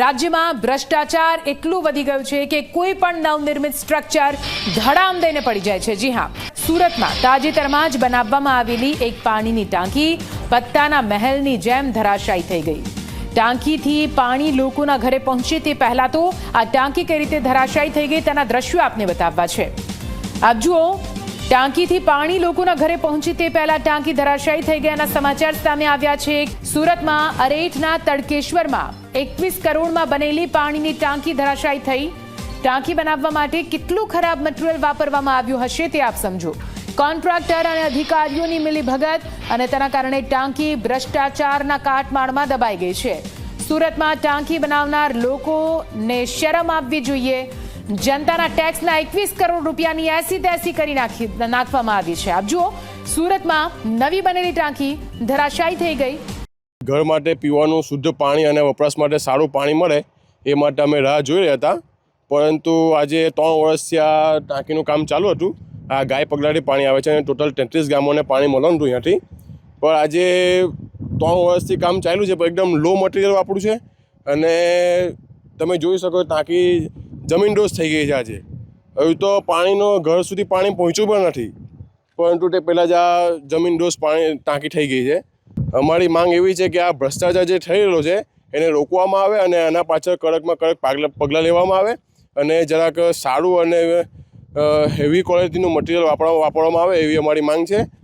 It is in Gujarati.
રાજ્યમાં ભ્રષ્ટાચાર એટલું વધી ગયું છે કે કોઈ પણ નવનિર્મિત સ્ટ્રક્ચર ધડામ દઈને પડી જાય છે. જી હા, સુરતમાં તાજેતરમાં જ બનાવવામાં આવેલી એક પાણીની ટાંકી પત્તાના મહેલની જેમ ધરાશાયી થઈ ગઈ. ટાંકીથી પાણી લોકોના ઘરે પહોંચે તે પહેલા તો આ ટાંકી કઈ રીતે ધરાશાયી થઈ ગઈ તેના દ્રશ્યો આપને બતાવવા છે. આપ જુઓ ટાંકીથી પાણી લોકોના ઘરે પહોંચી તે પહેલા ટાંકી ધરાશાયી થઈ ગયાના સમાચાર સામે આવ્યા છે સુરતમાં અરેઠના તડકેશ્વરમાં એકવીસ કરોડમાં બનેલી પાણીની ટાંકી ધરાશાયી થઈ. ટાંકી બનાવવા માટે કેટલું ખરાબ મટીરિયલ વાપરવામાં આવ્યું હશે તે આપ સમજો. કોન્ટ્રાક્ટર અને અધિકારીઓની મિલીભગત અને તેના કારણે ટાંકી ભ્રષ્ટાચારના કાટમાળમાં દબાઈ ગઈ છે. સુરતમાં ટાંકી બનાવનાર લોકોને શરમ આપવી જોઈએ. જનતાના ટેક્સના એકવીસ કરોડ રૂપિયાની એસી તેસી કરી નાખી નાખવામાં આવી છે. આપ જુઓ, સુરતમાં નવી બનેલી ટાંકી ધરાશાયી થઈ ગઈ. ઘર માટે પીવાનું શુદ્ધ પાણી અને વપરાશ માટે સારું પાણી મળે એ માટે અમે રાહ જોઈ રહ્યા હતા. પરંતુ આજે ત્રણ વર્ષથી આ ટાંકીનું કામ ચાલુ હતું. આ ગાય પગલાથી પાણી આવે છે અને ટોટલ તેત્રીસ ગામોને પાણી મળવાનું હતું અહીંયાથી. પણ આજે ત્રણ વર્ષથી કામ ચાલ્યું છે, પણ એકદમ લો મટીરિયલ વાપર્યું છે. અને તમે જોઈ શકો ટાંકી જમીન ડોઝ થઈ ગઈ છે આજે. હવે તો પાણીનો ઘર સુધી પાણી પહોંચ્યું પણ નથી. પરંતુ તે પહેલાં જ આ જમીન ડોઝ પાણી ટાંકી થઈ ગઈ છે. અમારી માંગ એવી છે કે આ ભ્રષ્ટાચાર જે થઈ રહ્યો છે, એને રોકવામાં આવે અને આના પાછળ કડકમાં કડક પાગલા લેવામાં આવે અને જરાક સારું અને હેવી ક્વોલિટીનું મટીરિયલ વાપરવા વાપરવામાં આવે એવી અમારી માંગ છે.